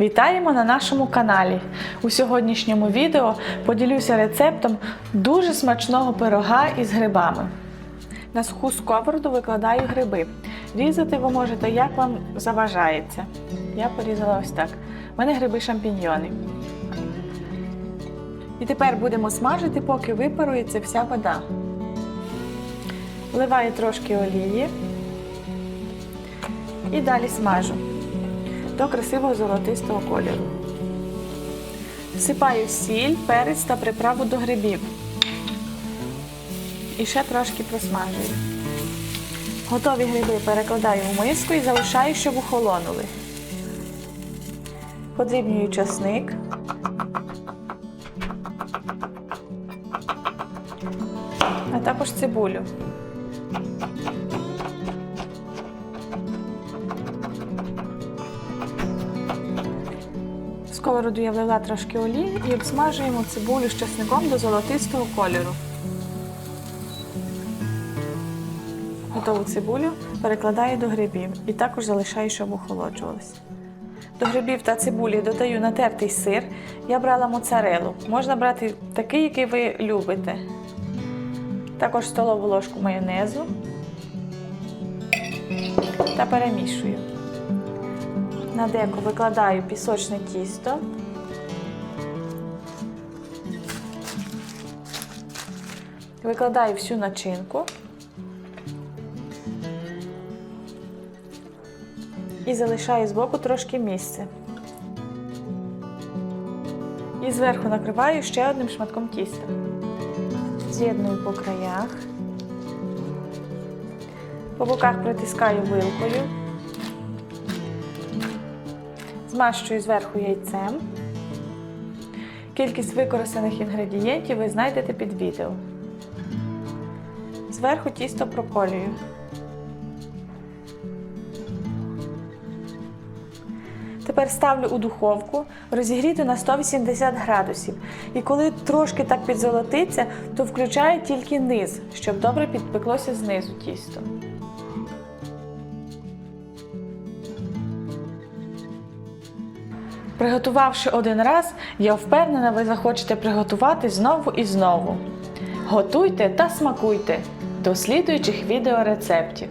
Вітаємо на нашому каналі. У сьогоднішньому відео поділюся рецептом дуже смачного пирога із грибами. На суху сковороду викладаю гриби. Різати ви можете, як вам заважається. Я порізала ось так. У мене гриби шампіньйони. І тепер будемо смажити, поки випарується вся вода. Вливаю трошки олії і далі смажу до красивого золотистого кольору. Всипаю сіль, перець та приправу до грибів. І ще трошки просмажую. Готові гриби перекладаю в миску і залишаю, щоб охолонули. Подрібнюю часник. А також цибулю. Сковороду я влила трошки олії і обсмажуємо цибулю з часником до золотистого кольору. Готову цибулю перекладаю до грибів і також залишаю, щоб охолоджувалися. До грибів та цибулі додаю натертий сир. Я брала моцарелу. Можна брати такий, який ви любите. Також столову ложку майонезу та перемішую. На деко викладаю пісочне тісто. Викладаю всю начинку. І залишаю збоку трошки місця. І зверху накриваю ще одним шматком тіста. З'єдную по краях. По боках притискаю вилкою. Змащую зверху яйцем. Кількість використаних інгредієнтів ви знайдете під відео. Зверху тісто проколюю. Тепер ставлю у духовку, розігріти на 180 градусів. І коли трошки так підзолотиться, то включаю тільки низ, щоб добре підпеклося знизу тісто. Приготувавши один раз, я впевнена, ви захочете приготувати знову і знову. Готуйте та смакуйте до слідуючих відеорецептів.